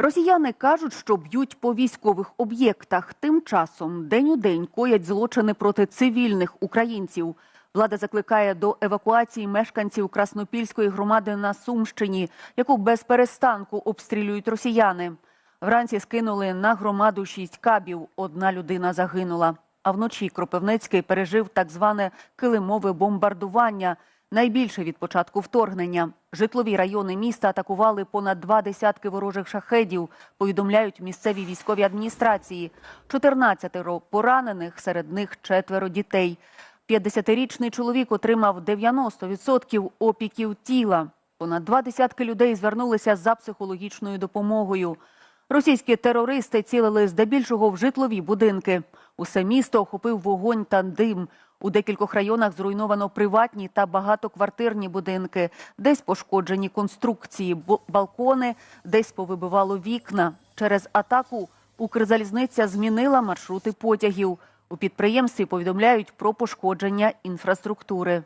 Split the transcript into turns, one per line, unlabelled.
Росіяни кажуть, що б'ють по військових об'єктах. Тим часом день у день коять злочини проти цивільних українців. Влада закликає до евакуації мешканців Краснопільської громади на Сумщині, яку без перестанку обстрілюють росіяни. Вранці скинули на громаду шість кабів. Одна людина загинула. А вночі Кропивницький пережив так зване килимове бомбардування. Найбільше від початку вторгнення. Житлові райони міста атакували понад два десятки ворожих шахедів, повідомляють місцеві військові адміністрації. 14 поранених, серед них четверо дітей. 50-річний чоловік отримав 90% опіків тіла. Понад два десятки людей звернулися за психологічною допомогою. Російські терористи цілили здебільшого в житлові будинки. Усе місто охопив вогонь та дим. У декількох районах зруйновано приватні та багатоквартирні будинки, десь пошкоджені конструкції, балкони, десь повибивало вікна. Через атаку Укрзалізниця змінила маршрути потягів. У підприємстві повідомляють про пошкодження інфраструктури.